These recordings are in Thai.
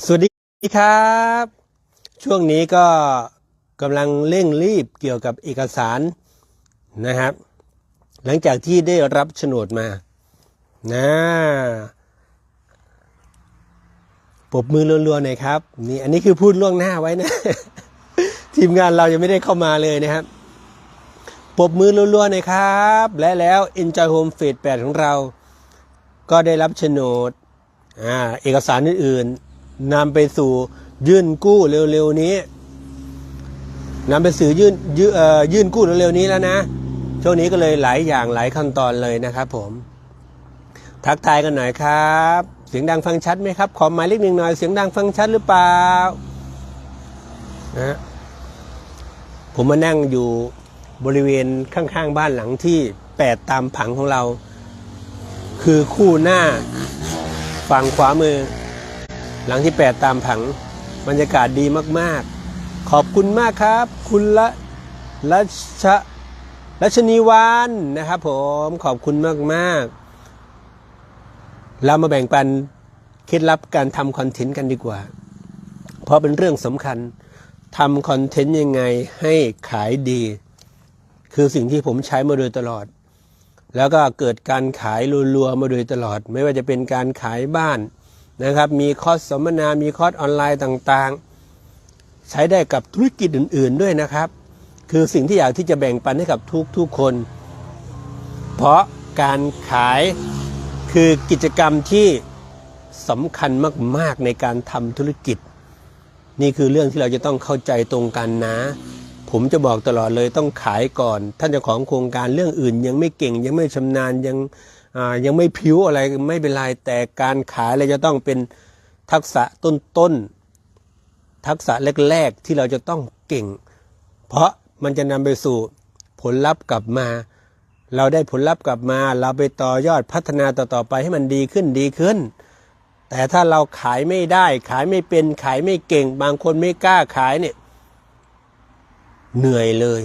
สวัสดีครับ ช่วงนี้ก็กำลังเร่งรีบเกี่ยวกับเอกสารนะครับ หลังจากที่ได้รับโฉนดมานะปบมือรัวๆหน่อยครับนี่อันนี้คือพูดล่วงหน้าไว้นะ ทีมงานเรายังไม่ได้เข้ามาเลยนะครับปบมือรัวๆหน่อยครับ และแล้ว Enjoy Home Phase 8ของเรา ก็ได้รับโฉนดอ่าเอกสารอื่นๆ นำไปสู่ยื่นกู้เร็วๆนี้นำไปสื่อยื่นยื่นเอ่อยื่นกู้เร็วๆนี้แล้วนะช่วงนี้ก็เลยหลายอย่างหลายขั้นตอนเลยนะครับ ผม ทักทายกันหน่อยครับ เสียงดังฟังชัดไหมครับ ขอหมายเลขหนึ่งหน่อยเสียงดังฟังชัดหรือเปล่านะผมมานั่งอยู่บริเวณข้างๆบ้านหลังที่แปดตามผังของเรา คือคู่หน้าฝั่งขวามือ หลังที่แปดตามผังบรรยากาศดีมาก ๆ ขอบคุณมากครับ คุณละรัชรัชนีวันนะครับผมขอบคุณมาก ๆ เรามาแบ่งปันเคล็ดลับการทำคอนเทนต์กันดีกว่า เพราะเป็นเรื่องสำคัญทำคอนเทนต์ยังไงให้ขายดี คือสิ่งที่ผมใช้มาโดยตลอด แล้วก็เกิดการขายรัวๆมาโดยตลอด ไม่ว่าจะเป็นการขายบ้าน นะครับ มีคอร์สสัมมนา มีคอร์สออนไลน์ต่างๆ ใช้ได้กับธุรกิจอื่น ๆด้วยนะครับ คือสิ่งที่อยากที่จะแบ่งปันให้กับทุกๆคน เพราะการขายคือกิจกรรมที่สำคัญมากๆในการทำธุรกิจ นี่คือเรื่องที่เราจะต้องเข้าใจตรงกันนะ ผมจะบอกตลอดเลยต้องขายก่อน ท่านเจ้าของโครงการเรื่องอื่น ยังไม่เก่งยังไม่ชำนาญยัง ยังไม่ผิวอะไรไม่เป็นไรแต่การขายเราจะต้องเป็นทักษะต้นๆทักษะแรกๆที่เราจะต้องเก่ง เพราะมันจะนำไปสู่ผลลัพธ์กลับมา เราได้ผลลัพธ์กลับมา เราไปต่อยอดพัฒนาต่อๆไปให้มันดีขึ้นดีขึ้น แต่ถ้าเราขายไม่ได้ ขายไม่เป็นขายไม่เก่ง บางคนไม่กล้าขายเนี่ยเหนื่อยเลย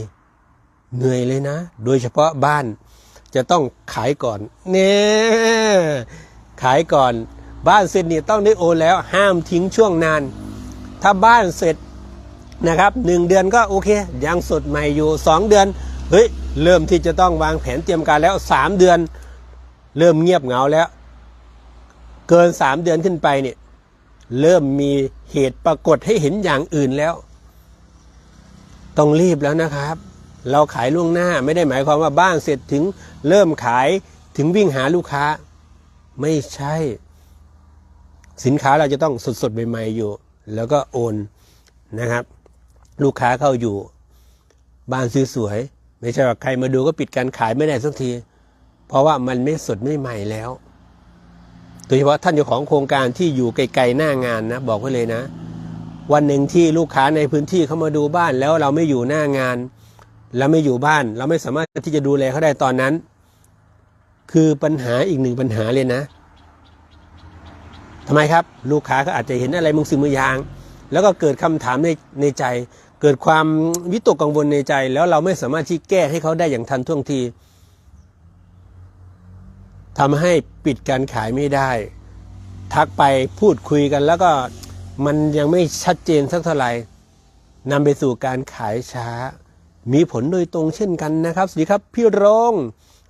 เหนื่อยเลยนะ โดยเฉพาะบ้าน จะต้องขายก่อนเนี่ยขายก่อนบ้านเสร็จเนี่ยต้องได้โอนแล้วห้ามทิ้งช่วงนาน ถ้าบ้านเสร็จนะครับหนึ่งเดือนก็โอเค ยังสดใหม่อยู่สองเดือนเฮ้ยเริ่มที่จะต้องวางแผนเตรียมการแล้วสามเดือน เริ่มเงียบเหงาแล้ว เกินสามเดือนขึ้นไปเนี่ยเริ่มมีเหตุปรากฏให้เห็นอย่างอื่นแล้ว ต้องรีบแล้วนะครับ เราขายล่วงหน้าไม่ได้หมายความว่าบ้านเสร็จถึงเริ่มขายถึงวิ่งหาลูกค้า ไม่ใช่ สินค้าเราจะต้องสดๆใหม่ๆอยู่ แล้วก็โอนนะครับ ลูกค้าเข้าอยู่ บ้านสวยๆไม่ใช่ว่าใครมาดูก็ปิดการขายไม่ได้สักที เพราะว่ามันไม่สดไม่ใหม่แล้วโดยเฉพาะท่านเจ้าของโครงการที่อยู่ไกลๆหน้างานนะบอกไว้เลยนะ วันหนึ่งที่ลูกค้าในพื้นที่เขามาดูบ้านแล้วเราไม่อยู่หน้างาน เราไม่อยู่บ้าน เราไม่สามารถที่จะดูแลเขาได้ตอนนั้น คือปัญหาอีกหนึ่งปัญหาเลยนะทำไมครับ ลูกค้าก็อาจจะเห็นอะไรมึงสิ่งมึงอยาง แล้วก็เกิดคำถามในในใจ เกิดความวิตกกังวลในใจ แล้วเราไม่สามารถที่แก้ให้เขาได้อย่างทันท่วงทีทำให้ปิดการขายไม่ได้ ทักไปพูดคุยกัน แล้วก็มันยังไม่ชัดเจนสักเท่าไหร่นำไปสู่การขายช้า มีผลโดยตรงเช่นกันนะครับ สวัสดีครับพี่โรง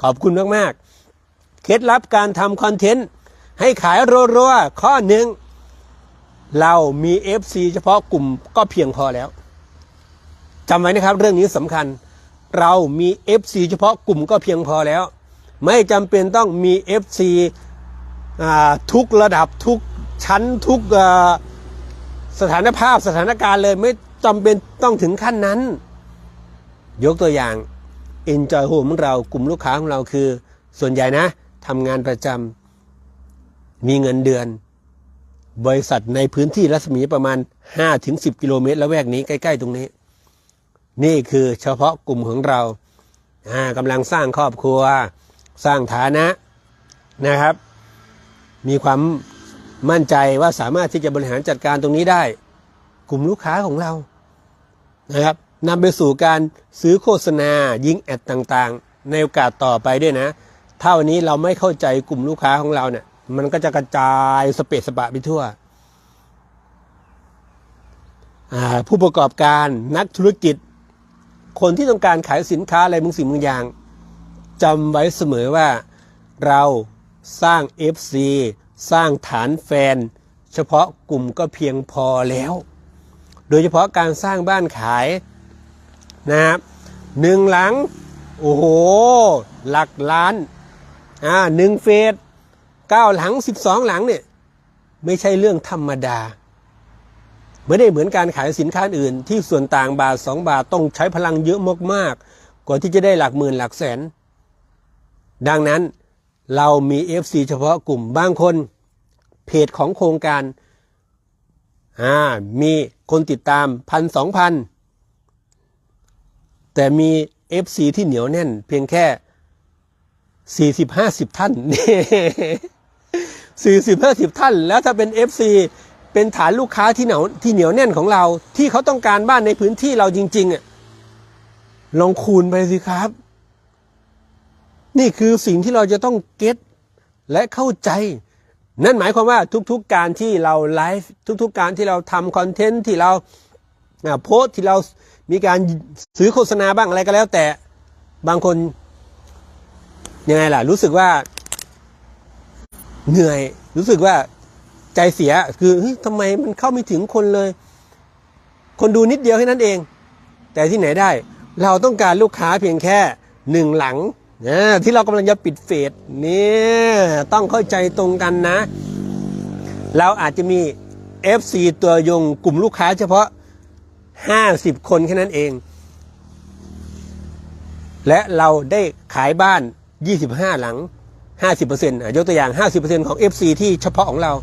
ขอบคุณมากๆ เคล็ดลับการทำคอนเทนต์ให้ขายรัวๆ ข้อหนึ่งเรามี FC เฉพาะกลุ่มก็เพียงพอแล้วจำไว้นะครับเรื่องนี้สำคัญ เรามี FC เฉพาะกลุ่มก็เพียงพอแล้ว ไม่จำเป็นต้องมี FC ทุกระดับทุกชั้นทุกสถานภาพสถานการณ์เลยไม่จำเป็นต้องถึงขั้นนั้น ยกตัวอย่าง Enjoy Home ของเรากลุ่มลูกค้าของเราคือ ส่วนใหญ่นะทำงานประจำมีเงินเดือน บริษัทในพื้นที่รัศมีประมาณ 5-10 กิโลเมตรแล้วแวกนี้ใกล้ ๆ ตรงนี้ นี่คือเฉพาะกลุ่มของเราอ่ากำลังสร้างครอบครัว สร้างฐานะนะครับ มีความมั่นใจว่าสามารถที่จะบริหารจัดการตรงนี้ได้ กลุ่มลูกค้าของเรานะครับ นำไปสู่การซื้อโฆษณายิงแอดต่างๆ ในโอกาสต่อไปด้วยนะ ถ้าวันนี้เราไม่เข้าใจกลุ่มลูกค้าของเราเนี่ย มันก็จะกระจายสเปซสปะไปทั่ว ผู้ประกอบการนักธุรกิจ คนที่ต้องการขายสินค้าอะไรบางสิ่งบางอย่างจำไว้เสมอว่าเราสร้าง FC สร้างฐานแฟน เฉพาะกลุ่มก็เพียงพอแล้ว โดยเฉพาะการสร้างบ้านขาย นะครับหนึ่งหลัง โอ้โห หลักล้านอ่าหนึ่งเฟสเก้าหลังสิบสองหลังเนี่ยไม่ใช่เรื่องธรรมดา ไม่ได้เหมือนการขายสินค้าอื่น ที่ส่วนต่างบาทสองบาทต้องใช้พลังเยอะมากๆ กว่าที่จะได้หลักหมื่นหลักแสน ดังนั้นเรามี FC เฉพาะกลุ่มบางคน เพจของโครงการอ่ามีคนติดตามพันสองพัน แต่มี FC ที่เหนียวแน่น เพียงแค่40 50ท่านสี่สิบห้าสิบท่าน แล้วถ้าเป็น FC เป็นฐานลูกค้าที่เหนียวที่เหนียวแน่นของเรา ที่เขาต้องการบ้านในพื้นที่เราจริงๆอะลองคูณไปสิครับ นี่คือสิ่งที่เราจะต้องเก็ตและเข้าใจ นั่นหมายความว่าทุกๆการที่เราไลฟ์ทุกๆการที่เราทำคอนเทนต์ที่เราโพสที่เรา มีการซื้อโฆษณาบ้างอะไรก็แล้ว แต่บางคนยังไงล่ะ รู้สึกว่าเหนื่อย รู้สึกว่าใจเสียคือทำไมมันเข้าไม่ถึงคนเลย คนดูนิดเดียวแค่นั้นเอง แต่ที่ไหนได้ เราต้องการลูกค้าเพียงแค่หนึ่งหลังนะที่เรากำลังจะปิดเฟสเนี่ยต้องเข้าใจตรงกันนะ เราอาจจะมี FC ตัวยงกลุ่มลูกค้าเฉพาะ 50 คนแค่นั้นเอง และเราได้ขายบ้าน 25 หลัง 50%อะยกตัวอย่าง 50%ของ FC ที่เฉพาะของเรา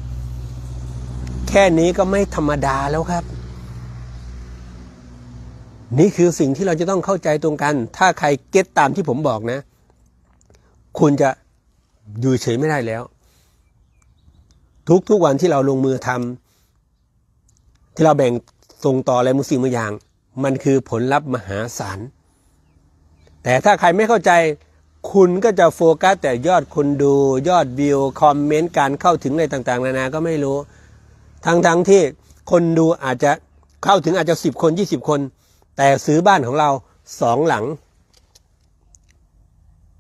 แค่นี้ก็ไม่ธรรมดาแล้วครับ นี่คือสิ่งที่เราจะต้องเข้าใจตรงกัน ถ้าใครเก็ตตามที่ผมบอกนะ คุณจะอยู่เฉยไม่ได้แล้ว ทุกทุกวันที่เราลงมือทำที่เราแบ่ง ส่งต่ออะไรบางสิ่งบางอย่าง มันคือผลลัพธ์มหาศาลแต่ถ้าใครไม่เข้าใจคุณก็จะโฟกัสแต่ยอดคนดูยอดวิว คอมเมนต์การเข้าถึงอะไรต่างๆ นานาก็ไม่รู้ ทั้งๆทที่คนดูอาจจะเข้าถึงอาจจะสิบคนยี่สิบคน แต่ซื้อบ้านของเราสองหลัง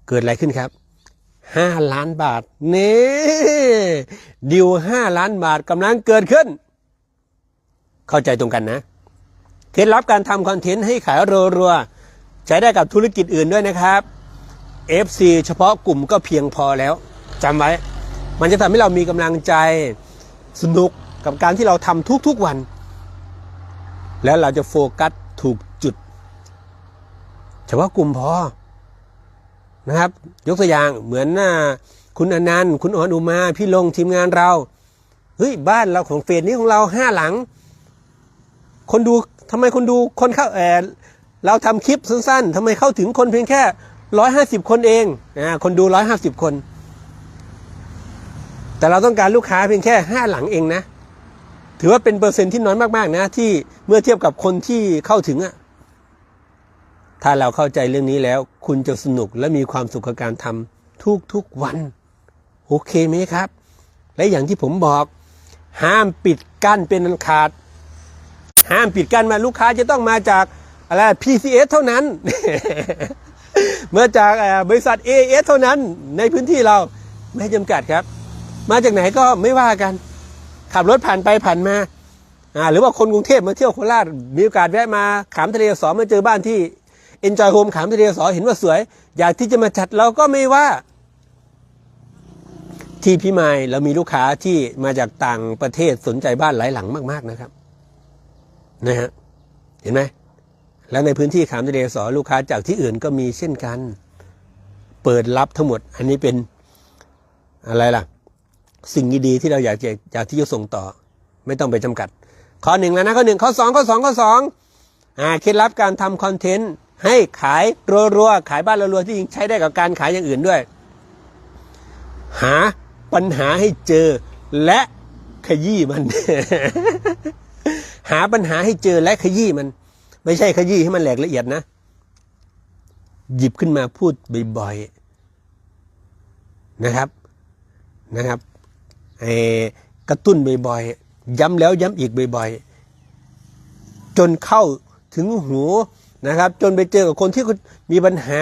เกิดอะไรขึ้นครับห้าล้านบาท นี่ดิวห้าล้านบาทกำลังเกิดขึ้น เข้าใจตรงกันนะ เคล็ดลับการทำคอนเทนต์ให้ขายรัวๆ ใช้ได้กับธุรกิจอื่นด้วยนะครับ FC เฉพาะกลุ่มก็เพียงพอแล้วจำไว้ มันจะทำให้เรามีกำลังใจสนุกกับการที่เราทำทุกๆวัน แล้วเราจะโฟกัสถูกจุด เฉพาะกลุ่มพอนะครับ ยกตัวอย่างเหมือนหน้าคุณอนันต์ คุณอ่อนอุมา พี่ลงทีมงานเรา เฮ้ย บ้านเราของเฟสนี้ของเราห้าหลัง คนดูทำไมคนดูคนเข้าแออเราทำคลิปสั้น ๆทำไมเข้าถึงคนเพียงแค่ร้อยห้าสิบคนเองอ่าคนดูร้อยห้าสิบคน แต่เราต้องการลูกค้าเพียงแค่ห้าหลังเองนะ ถือว่าเป็นเปอร์เซ็นต์ที่น้อยมากๆนะ ที่เมื่อเทียบกับคนที่เข้าถึงอะถ้าเราเข้าใจเรื่องนี้แล้ว คุณจะสนุกและมีความสุขกับการทำทุกๆวัน โอเคไหมครับ และอย่างที่ผมบอก ห้ามปิดกั้นเป็นอันขาด ห้ามปิดกั้นมาลูกค้าจะต้องมาจากอะไร PCS เท่านั้น เมื่อจากบริษัท AS เท่านั้นในพื้นที่เราไม่จำกัดครับ มาจากไหนก็ไม่ว่ากัน ขับรถผ่านไปผ่านมาหรือว่าคนกรุงเทพมาเที่ยวโคราชมีโอกาสแวะมาขามทะเลสอมาเจอบ้านที่ Enjoy Home ขามทะเลสอเห็นว่าสวย อยากที่จะมาจัดเราก็ไม่ว่า ที่พี่ไมายเรามีลูกค้าที่มาจากต่างประเทศสนใจบ้านหลายหลังมาก ๆนะครับ นะฮะเห็นไหมแล้วในพื้นที่ขามทะเลสอลูกค้าจากที่อื่นก็มีเช่นกัน เปิดรับทั้งหมด อันนี้เป็นอะไรล่ะ สิ่งดีๆที่เราอยากจะอยากที่จะส่งต่อ ไม่ต้องไปจำกัด ข้อหนึ่งแล้วนะข้อหนึ่งข้อสองข้อสองข้อสองอ่าเคล็ดลับการทำคอนเทนต์ให้ขายรัวๆขายบ้านรัวๆที่จริงใช้ได้กับการขายอย่างอื่นด้วย หาปัญหาให้เจอและขยี้มัน หาปัญหาให้เจอและขยี้มัน ไม่ใช่ขยี้ให้มันแหลกละเอียดนะ หยิบขึ้นมาพูดบ่อยๆนะครับนะครับกระตุ้นบ่อยๆย้ำแล้วย้ำอีกบ่อยๆจนเข้าถึงหูนะครับ จนไปเจอกับคนที่มีปัญหา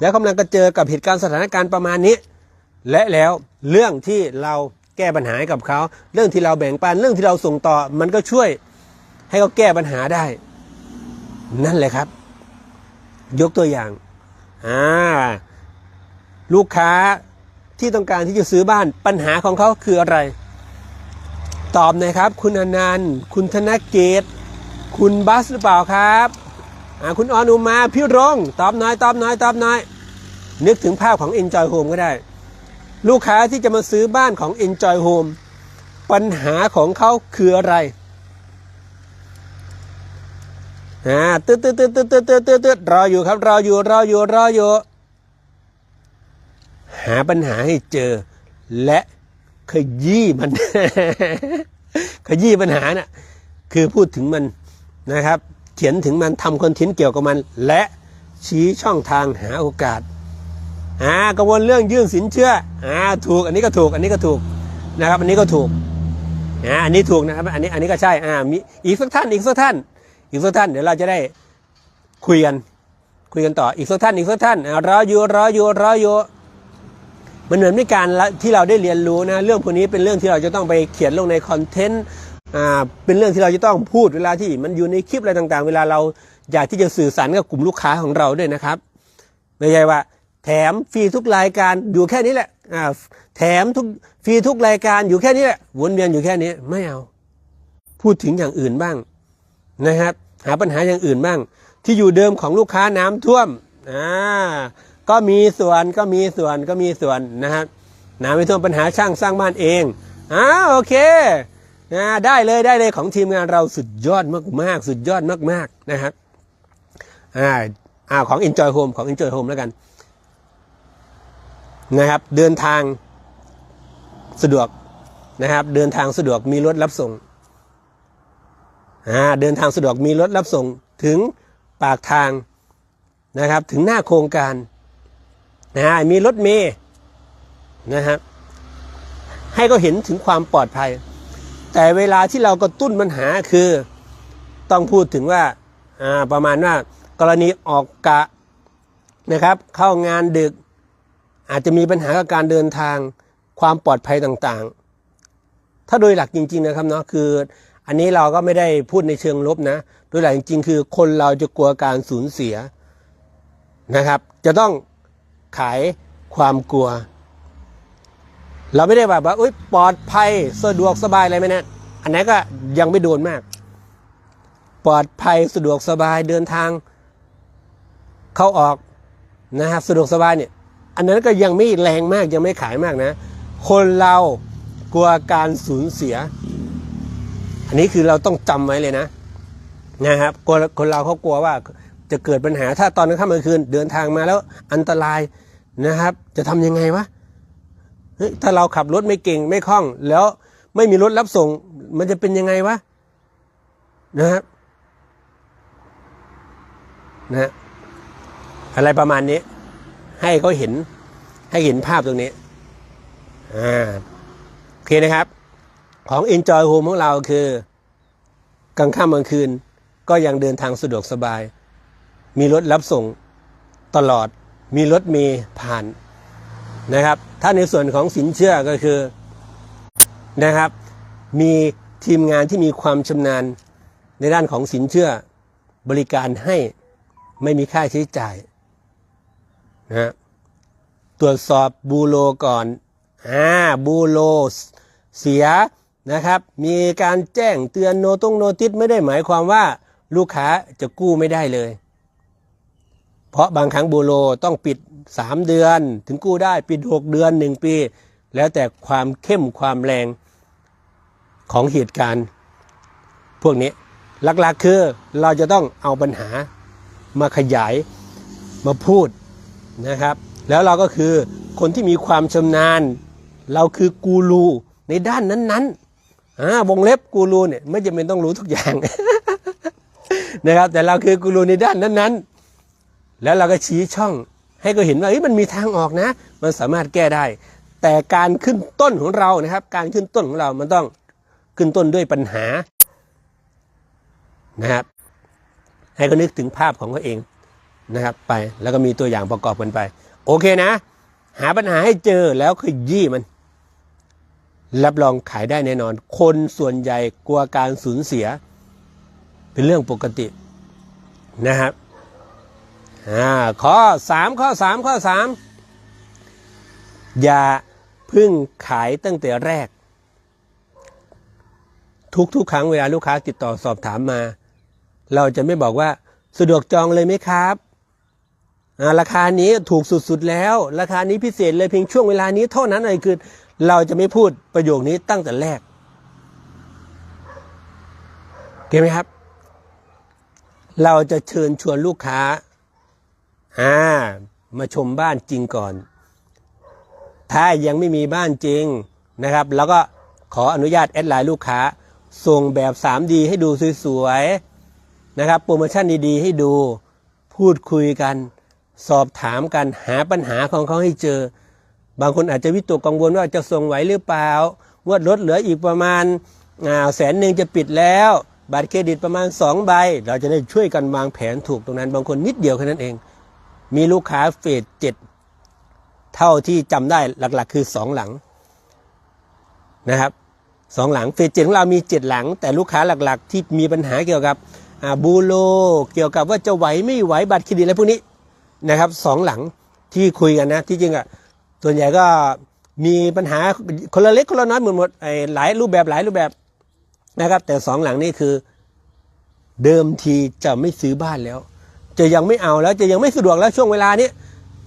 แล้วกำลังจะเจอกับเหตุการณ์สถานการณ์ประมาณนี้ และแล้วเรื่องที่เราแก้ปัญหาให้กับเขา เรื่องที่เราแบ่งปันเรื่องที่เราส่งต่อมันก็ช่วย ให้เขาแก้ปัญหาได้ นั่นแหละครับ ยกตัวอย่างอ่าลูกค้าที่ต้องการที่จะซื้อบ้านปัญหาของเขาคืออะไร ตอบหน่อยครับ คุณอนันต์คุณธนเกตคุณบัสหรือเปล่าครับอ่าคุณออนุมาพี่รงตอบหน่อยตอบหน่อยตอบหน่อย นึกถึงภาพของ Enjoy Home ก็ได้ ลูกค้าที่จะมาซื้อบ้านของ Enjoy Home ปัญหาของเขาคืออะไร อ่าตืดตืดตืดตืดตืดตืดตืดตืดรออยู่ครับรออยู่รออยู่รออยู่ หาปัญหาให้เจอ และขยี้มัน ขยี้ปัญหาน่ะคือพูดถึงมันนะครับ เขียนถึงมันทำคอนเทนต์เกี่ยวกับมัน และชี้ช่องทางหาโอกาสอ่ากังวลเรื่องยื่นสินเชื่ออ่าถูกอันนี้ก็ถูกอันนี้ก็ถูกนะครับ อันนี้ก็ถูกอ่าอันนี้ถูกนะครับ อันนี้อันนี้ก็ใช่อ่ามีอีกสักท่านอีกสักท่าน อีกสักท่านเดี๋ยวเราจะได้คุยกันคุยกันต่ออีกสักท่านอีกสักท่านอ่ารออยู่รออยู่รออยู่มันเหมือนเป็นการที่เราได้เรียนรู้นะเรื่องพวกนี้เป็นเรื่องที่เราจะต้องไปเขียนลงในคอนเทนต์อ่าเป็นเรื่องที่เราจะต้องพูดเวลาที่มันอยู่ในคลิปอะไรต่างๆ เวลาเราอยากที่จะสื่อสารกับกลุ่มลูกค้าของเราด้วยนะครับไม่ใช่ว่า แถมฟรีทุกรายการอยู่แค่นี้แหละอ่าแถมทุกฟรีทุกรายการอยู่แค่นี้แหละวนเวียนอยู่แค่นี้ไม่เอา พูดถึงอย่างอื่นบ้าง นะครับ หาปัญหาอย่างอื่นบ้าง ที่อยู่เดิมของลูกค้าน้ำท่วมอ่าก็มีส่วนก็มีส่วนก็มีส่วนนะครับน้ำไม่ท่วมปัญหาช่างสร้างบ้านเองอ่าโอเคนะได้เลยได้เลยของทีมงานเราสุดยอดมากๆ สุดยอดมากๆนะครับอ่าอ่าของ Enjoy Home ของ Enjoy Home แล้วกันนะครับ เดินทางสะดวกนะครับ เดินทางสะดวกมีรถรับส่ง เดินทางสะดวกมีรถรับส่งถึงปากทางนะครับถึงหน้าโครงการนะฮะมีรถเมย์นะครับให้เขาเห็นถึงความปลอดภัย แต่เวลาที่เรากระตุ้นปัญหาคือต้องพูดถึงว่าอ่าประมาณว่ากรณีออกกะนะครับเข้างานดึก อาจจะมีปัญหากับการเดินทางความปลอดภัยต่างๆ ถ้าโดยหลักจริง ๆนะครับเนาะคือ อันนี้เราก็ไม่ได้พูดในเชิงลบนะโดยหลักจริงๆคือคนเราจะกลัวการสูญเสียนะครับ จะต้องขายความกลัว เราไม่ได้แบบว่าอุ้ยปลอดภัยสะดวกสบายอะไรไหมนะอันนั้นก็ยังไม่โดนมาก ปลอดภัยสะดวกสบายเดินทาง เข้าออกนะครับสะดวกสบายเนี่ย อันนั้นก็ยังไม่แรงมากยังไม่ขายมากนะ คนเรากลัวการสูญเสีย อันนี้คือเราต้องจำไว้เลยนะนะครับคนคนเราเขากลัวว่าจะเกิดปัญหาถ้าตอนกลางค่ำกลางคืนเดินทางมาแล้วอันตรายนะครับ จะทำยังไงวะเฮ้ยถ้าเราขับรถไม่เก่งไม่คล่อง แล้วไม่มีรถรับส่ง มันจะเป็นยังไงวะนะครับนะฮะอะไรประมาณนี้ ให้เขาเห็นให้เห็นภาพตรงนี้อ่าโอเคนะครับ ของ Enjoy Home ของเราคือกลางค่ำกลางคืน ก็ยังเดินทางสะดวกสบาย มีรถรับส่งตลอดมีรถเมล์ผ่านนะครับ ถ้าในส่วนของสินเชื่อก็คือนะครับ มีทีมงานที่มีความชำนาญในด้านของสินเชื่อบริการให้ไม่มีค่าใช้จ่ายนะฮะตรวจสอบบูโรก่อน อ่า บูโรเสีย นะครับ มีการแจ้งเตือนโนตงโนติสไม่ได้หมายความว่าลูกค้าจะกู้ไม่ได้เลย เพราะบางครั้งบูโรต้องปิด 3 เดือนถึงกู้ได้ปิด 6 เดือน 1 ปี แล้วแต่ความเข้มความแรงของเหตุการณ์ พวกนี้หลักๆคือเราจะต้องเอาปัญหามาขยายมาพูดนะครับ แล้วเราก็คือคนที่มีความชำนาญ เราคือกูรูในด้านนั้นๆ อ่าวงเล็บกูรูเนี่ยไม่จำเป็นต้องรู้ทุกอย่างนะครับ แต่เราคือกูรูในด้านนั้นๆ แล้วเราก็ชี้ช่อง ให้ก็เห็นว่าเฮ้ยมันมีทางออกนะ มันสามารถแก้ได้ แต่การขึ้นต้นของเรานะครับ การขึ้นต้นของเรามันต้องขึ้นต้นด้วยปัญหานะครับ ให้เขานึกถึงภาพของเขาเองนะครับ ไปแล้วก็มีตัวอย่างประกอบกันไป โอเคนะ หาปัญหาให้เจอแล้วขยี้มัน รับรองขายได้แน่นอน คนส่วนใหญ่กลัวการสูญเสีย เป็นเรื่องปกตินะครับอ่าข้อสามข้อสามข้อสามอย่าพึ่งขายตั้งแต่แรกทุกทุกๆ ครั้งเวลาลูกค้าติดต่อสอบถามมา เราจะไม่บอกว่าสะดวกจองเลยไหมครับราคานี้ถูกสุดๆแล้ว ราคานี้พิเศษเลยเพียงช่วงเวลานี้เท่านั้นเลยคือ เราจะไม่พูดประโยคนี้ตั้งแต่แรกเก็ตไหมครับ เราจะเชิญชวนลูกค้าอ่ามาชมบ้านจริงก่อน ถ้ายังไม่มีบ้านจริงนะครับ แล้วก็ขออนุญาตแอดไลน์ลูกค้า ส่งแบบ 3D ให้ดูสวยๆนะครับ โปรโมชั่นดีๆ ให้ดู พูดคุยกัน สอบถามกัน หาปัญหาของเขาให้เจอ บางคนอาจจะวิตกกังวลว่าจะส่งไหวหรือเปล่างวดลดเหลืออีกประมาณแสนหนึ่งจะปิดแล้ว บัตรเครดิตประมาณ 2 ใบ เราจะได้ช่วยกันวางแผนถูกตรงนั้น บางคนนิดเดียวแค่นั้นเอง มีลูกค้าเฟสเจ็ดเท่าที่จำได้หลักๆ คือสองหลังนะครับสองหลังเฟสเจ็ดของเรามีเจ็ดหลัง แต่ลูกค้าหลักๆ ที่มีปัญหาเกี่ยวกับบูโรเกี่ยวกับว่าจะไหวไม่ไหวบัตรเครดิตอะไรพวกนี้นะครับสองหลังที่คุยกันนะที่จริงอะ ส่วนใหญ่ก็มีปัญหาคนละเล็กคนละน้อยหมดหมดไอ้หลายรูปแบบหลายรูปแบบนะครับ แต่สองหลังนี่คือ เดิมทีจะไม่ซื้อบ้านแล้ว จะยังไม่เอาแล้วจะยังไม่สะดวกแล้วช่วงเวลานี้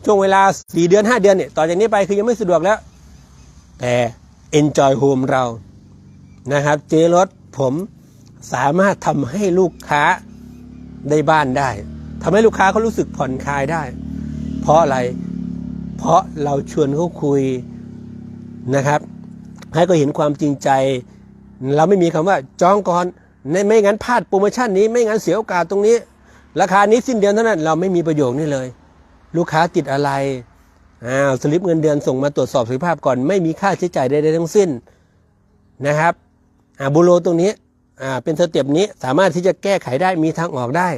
ช่วงเวลาสี่เดือนห้าเดือนเนี่ยต่อจากนี้ไปคือยังไม่สะดวกแล้ว แต่ Enjoy Home เรานะครับ เจรถผมสามารถทำให้ลูกค้าได้บ้านได้ทำให้ลูกค้าเขารู้สึกผ่อนคลายได้ เพราะอะไร เพราะเราชวนเขาคุยนะครับ ให้เขาเห็นความจริงใจ เราไม่มีคำว่าจองก่อนไม่ไม่งั้นพลาดโปรโมชั่นนี้ไม่งั้นเสียโอกาสตรงนี้ ราคานี้สิ้นเดือนเท่านั้น เราไม่มีประโยคนี้เลย ลูกค้าติดอะไรอ้าวสลิปเงินเดือนส่งมาตรวจสอบสุขภาพก่อนไม่มีค่าใช้จ่ายใดๆทั้งสิ้นนะครับอ่าบูโรตรงนี้อ่าเป็นสเต็ปนี้สามารถที่จะแก้ไขได้มีทางออกได้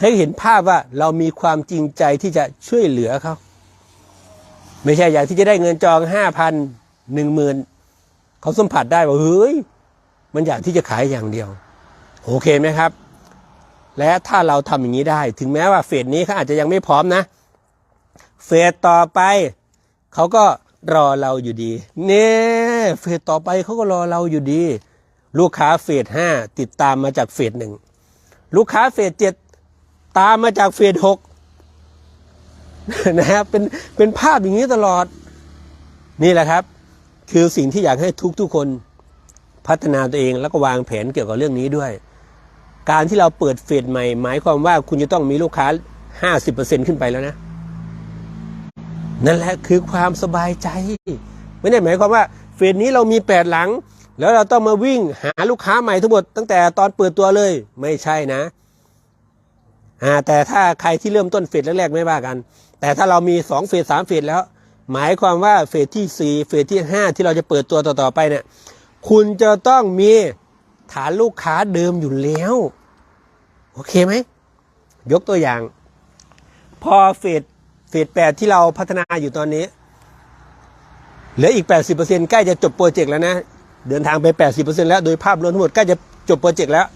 ให้เห็นภาพว่าเรามีความจริงใจที่จะช่วยเหลือเขาไม่ใช่อย่างที่จะได้เงินจองห้าพันหนึ่งหมื่นเขาสัมผัสได้ว่าเฮ้ยมันอยากที่จะขายอย่างเดียว โอเคไหมครับ และถ้าเราทำอย่างนี้ได้ ถึงแม้ว่าเฟสนี้เขาอาจจะยังไม่พร้อมนะ เฟสต่อไป เขาก็รอเราอยู่ดีเนี่ยเฟสต่อไปเขาก็รอเราอยู่ดี ลูกค้าเฟสห้าติดตามมาจากเฟสหนึ่งลูกค้าเฟสเจ็ด ตามมาจากเฟสหกนะครับเป็นเป็นภาพอย่างนี้ตลอดนี่แหละครับ คือสิ่งที่อยากให้ทุกทุกคนพัฒนาตัวเองแล้วก็วางแผนเกี่ยวกับเรื่องนี้ด้วย การที่เราเปิดเฟสใหม่ หมายความว่าคุณจะต้องมีลูกค้า 50%ขึ้นไปแล้วนะ นั่นแหละคือความสบายใจ ไม่ได้หมายความว่าเฟสนี้เรามี 8 หลัง แล้วเราต้องมาวิ่งหาลูกค้าใหม่ทั้งหมดตั้งแต่ตอนเปิดตัวเลยไม่ใช่นะ อ่าแต่ถ้าใครที่เริ่มต้นเฟสแรกๆไม่ว่ากัน แต่ถ้าเรามี2เฟส3เฟสแล้ว หมายความว่าเฟสที่ 4 เฟสที่ 5 ที่เราจะเปิดตัวต่อๆไปเนี่ยคุณจะต้องมีฐานลูกค้าเดิมอยู่แล้ว โอเคไหม ยกตัวอย่าง พอเฟสเฟสแปดที่เราพัฒนาอยู่ตอนนี้เหลืออีก 80%ใกล้จะจบโปรเจกต์แล้วนะ เดินทางไป 80%แล้วโดยภาพรวมทั้งหมดใกล้จะจบโปรเจกต์แล้ว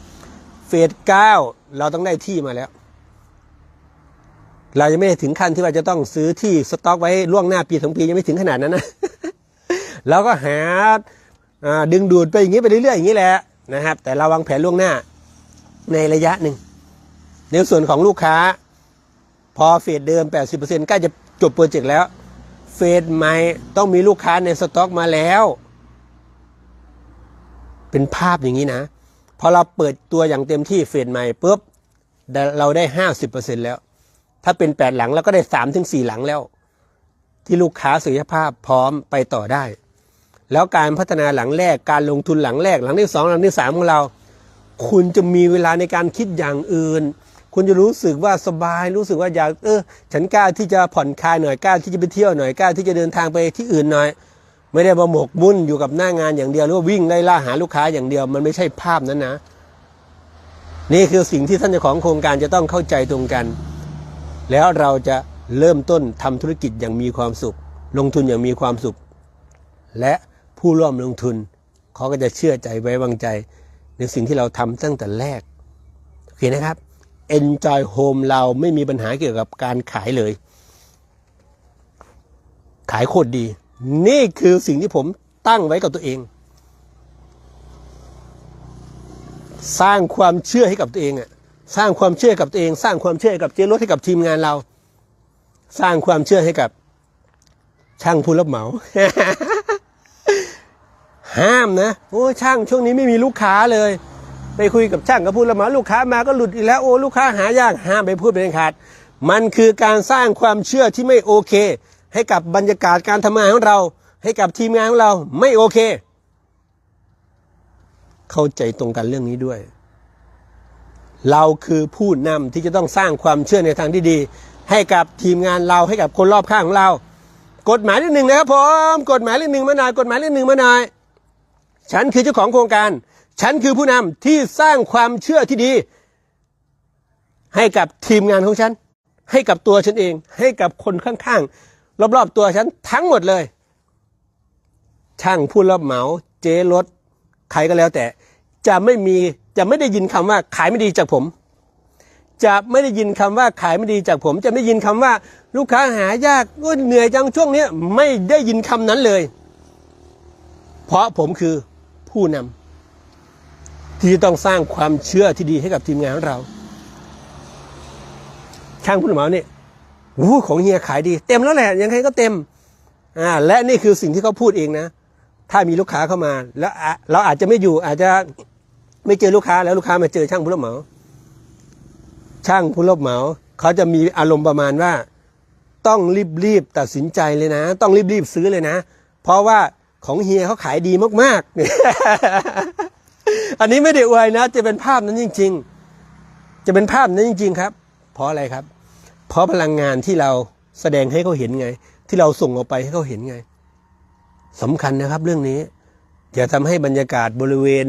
เฟสเก้าเราต้องได้ที่มาแล้ว เรายังไม่ถึงขั้นที่ว่าจะต้องซื้อที่สต็อกไว้ล่วงหน้าปีสองปียังไม่ถึงขนาดนั้นนะเราก็หาดึงดูดไปอย่างนี้ไปเรื่อยๆอย่างนี้แหละนะครับ แต่เราวางแผนล่วงหน้าในระยะหนึ่ง ในส่วนของลูกค้า พอเฟสเดิม 80%ใกล้จะจบโปรเจกต์แล้ว เฟสใหม่ต้องมีลูกค้าในสต็อกมาแล้ว เป็นภาพอย่างนี้นะ พอเราเปิดตัวอย่างเต็มที่เฟสใหม่ปุ๊บเราได้ 50%แล้ว ถ้าเป็น8หลังเราก็ได้3ถึง4หลังแล้ว ที่ลูกค้าศักยภาพพร้อมไปต่อได้ แล้วการพัฒนาหลังแรกการลงทุนหลังแรกหลังที่สองหลังที่สามของเรา คุณจะมีเวลาในการคิดอย่างอื่น คุณจะรู้สึกว่าสบายรู้สึกว่าอยากเออฉันกล้าที่จะผ่อนคลายหน่อยกล้าที่จะไปเที่ยวหน่อยกล้าที่จะเดินทางไปที่อื่นหน่อยไม่ได้มาหมกมุ่นอยู่กับหน้างานอย่างเดียวหรือว่าวิ่งไล่ล่าหาลูกค้าอย่างเดียว มันไม่ใช่ภาพนั้นนะ นี่คือสิ่งที่ท่านเจ้าของโครงการจะต้องเข้าใจตรงกัน แล้วเราจะเริ่มต้นทำธุรกิจอย่างมีความสุข ลงทุนอย่างมีความสุข และผู้ร่วมลงทุนเขาก็จะเชื่อใจไว้วางใจ ในสิ่งที่เราทำตั้งแต่แรก โอเคนะครับ Enjoy Home เราไม่มีปัญหาเกี่ยวกับการขายเลย ขายโคตรดี นี่คือสิ่งที่ผมตั้งไว้กับตัวเอง สร้างความเชื่อให้กับตัวเองอะ สร้างความเชื่อกับตัวเอง สร้างความเชื่อกับเจ๊รถให้กับทีมงานเรา สร้างความเชื่อให้กับ ช่างผู้รับเหมา ห้ามนะโอ้ช่างช่วงนี้ไม่มีลูกค้าเลย ไปคุยกับช่างกับผู้รับเหมาลูกค้ามาก็หลุดอีกแล้วโอ้ลูกค้าหายากห้ามไปพูดเป็นขาด มันคือการสร้างความเชื่อที่ไม่โอเค ให้กับบรรยากาศการทำงานของเรา ให้กับทีมงานของเราไม่โอเค เข้าใจตรงกันเรื่องนี้ด้วย เราคือผู้นำที่จะต้องสร้างความเชื่อในทางที่ดี ให้กับทีมงานเราให้กับคนรอบข้างของเรา กฎหมายเรื่องหนึ่งนะครับผมกฎหมายเรื่องหนึ่งมาหน่อยกฎหมายเรื่องหนึ่งมาหน่อยฉันคือเจ้าของโครงการ ฉันคือผู้นำที่สร้างความเชื่อที่ดี ให้กับทีมงานของฉัน ให้กับตัวฉันเอง ให้กับคนข้างๆรอบๆตัวฉันทั้งหมดเลย ช่างผู้รับเหมา เจ๊รถใครก็แล้วแต่ จะไม่มีจะไม่ได้ยินคำว่าขายไม่ดีจากผม จะไม่ได้ยินคำว่าขายไม่ดีจากผม จะไม่ได้ยินคำว่า ลูกค้าหายากเหนื่อยจังช่วงนี้ไม่ได้ยินคำนั้นเลย เพราะผมคือผู้นำที่ต้องสร้างความเชื่อที่ดีให้กับทีมงานของเราช่างผู้รับเหมาเนี่ยโอ้ของเฮียขายดี เต็มแล้วแหละยังไงก็เต็มอ่าและนี่คือสิ่งที่เขาพูดเองนะ ถ้ามีลูกค้าเข้ามา แล้วเราอาจจะไม่อยู่อาจจะ ไม่เจอลูกค้าแล้วลูกค้ามาเจอช่างผู้รับเหมา ช่างผู้รับเหมา เขาจะมีอารมณ์ประมาณว่า ต้องรีบๆตัดสินใจเลยนะ ต้องรีบๆซื้อเลยนะ เพราะว่าของเฮียเขาขายดีมากๆ อันนี้ไม่ได้อวยนะ จะเป็นภาพนั้นจริง ๆ จะเป็นภาพนั้นจริง ๆ ครับ เพราะอะไรครับ เพราะพลังงานที่เราแสดงให้เขาเห็นไง ที่เราส่งออกไปให้เขาเห็นไงสำคัญนะครับ เรื่องนี้อย่าทำให้บรรยากาศบริเวณ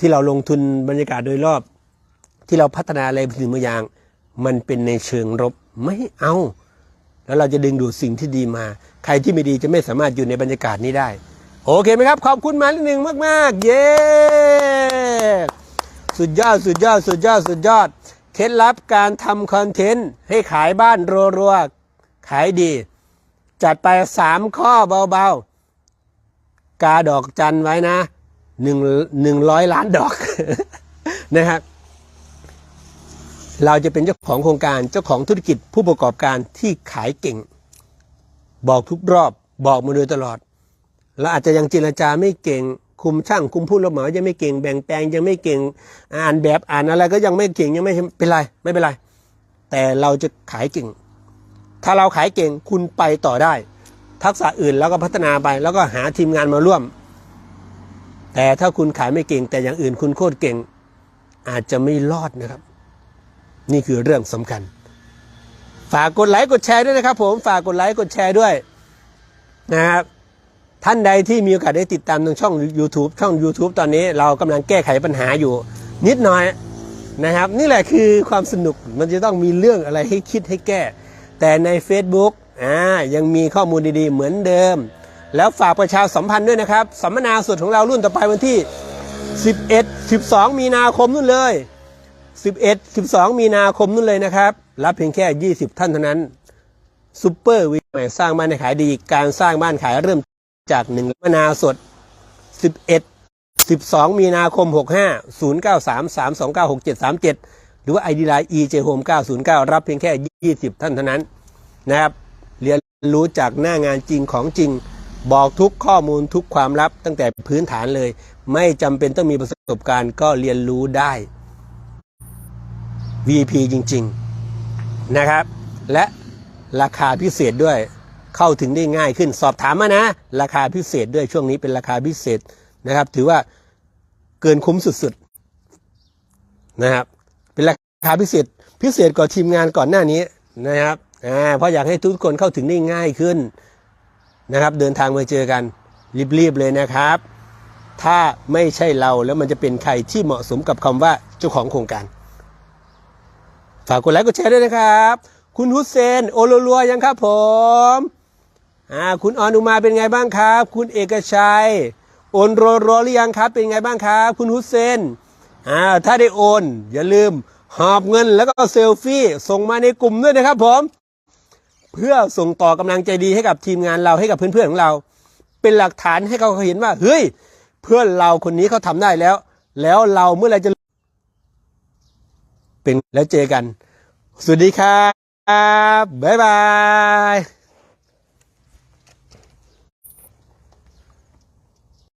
ที่เราลงทุนบรรยากาศโดยรอบ ที่เราพัฒนาอะไรสิ่งบางอย่าง มันเป็นในเชิงรบไม่เอา แล้วเราจะดึงดูดสิ่งที่ดีมา ใครที่ไม่ดีจะไม่สามารถอยู่ในบรรยากาศนี้ได้ โอเคไหมครับ ขอบคุณมานิหนึ่งมากๆ เย้สุดยอดสุดยอดสุดยอดสุดยอดเคล็ดลับการทำคอนเทนต์ให้ขายบ้านรัวๆขายดี จัดไปสามข้อเบาๆ กาดอกจันไว้นะ หนึ่งหนึ่งร้อยล้านดอกนะครับเราจะเป็นเจ้าของโครงการเจ้าของธุรกิจผู้ประกอบการที่ขายเก่ง บอกทุกรอบบอกมาโดยตลอดเราอาจจะยังเจรจาไม่เก่ง คุมช่างคุมผู้รับเหมายังไม่เก่งแบ่งแปลงยังไม่เก่งอ่านแบบอ่านอะไรก็ยังไม่เก่งยังไม่เป็นไรไม่เป็นไร แต่เราจะขายเก่ง ถ้าเราขายเก่งคุณไปต่อได้ ทักษะอื่นแล้วก็พัฒนาไปแล้วก็หาทีมงานมาร่วม แต่ถ้าคุณขายไม่เก่ง แต่อย่างอื่นคุณโคตรเก่ง อาจจะไม่รอดนะครับ นี่คือเรื่องสำคัญ ฝากกดไลค์กดแชร์ด้วยนะครับ ผมฝากกดไลค์กดแชร์ด้วยนะครับท่านใดที่มีโอกาสได้ติดตามทางช่อง YouTube ช่อง YouTube ตอนนี้เรากำลังแก้ไขปัญหาอยู่ นิดหน่อยนะครับ นี่แหละคือความสนุกมันจะต้องมีเรื่องอะไรให้คิดให้แก้ แต่ใน Facebook อ่ายังมีข้อมูลดีๆ เหมือนเดิม แล้วฝากประชาสัมพันธ์ด้วยนะครับ สัมมนาสุดของเรารุ่นต่อไปวันที่ 11 12 มีนาคมนู่นเลย 11 12 มีนาคมนู่นเลยนะครับ รับเพียงแค่ 20 ท่านเท่านั้นซูเปอร์วีใหม่สร้างบ้านให้ขายดี การสร้างบ้านขายเริ่มจากหนึ่งมนาสด 11 12 มีนาคม 65 093 329 6737 หรือว่า ID Line EJ Home 909 รับเพียงแค่ 20 ท่านเท่านั้นนะครับ เรียนรู้จากหน้างานจริงของจริง บอกทุกข้อมูลทุกความลับตั้งแต่พื้นฐานเลย ไม่จำเป็นต้องมีประสบการณ์ก็เรียนรู้ได้ VP จริง ๆ นะครับ และราคาพิเศษด้วยเข้าถึงได้ง่ายขึ้น สอบถามมานะ ราคาพิเศษด้วยช่วงนี้เป็นราคาพิเศษนะครับ ถือว่าเกินคุ้มสุดๆนะครับ เป็นราคาพิเศษ พิเศษกว่าทีมงานก่อนหน้านี้นะครับอ่าเพราะอยากให้ทุกคนเข้าถึงได้ง่ายขึ้น นะครับ เดินทางมาเจอกันรีบๆเลยนะครับ ถ้าไม่ใช่เราแล้วมันจะเป็นใครที่เหมาะสมกับคำว่าเจ้าของโครงการ ฝากกดไลค์กดแชร์ด้วยนะครับ คุณฮุสเซนโอโลลัวยังครับผมอ่าคุณออนอุมาเป็นไงบ้างครับ คุณเอกชัยโอนรโรอหรือยังครับ เป็นไงบ้างครับ คุณฮุสเซนอ่าถ้าได้โอน อย่าลืมหอบเงินแล้วก็เซลฟี่ ส่งมาในกลุ่มด้วยนะครับผม เพื่อส่งต่อกำลังใจดีให้กับทีมงานเราให้กับเพื่อนๆของเรา เป็นหลักฐานให้เขาเห็นว่าเฮ้ยเพื่อนเราคนนี้เขาทำได้แล้ว แล้วเราเมื่อไหรจะเป็นแล้วเจอกัน สวัสดีครับบ๊ายบาย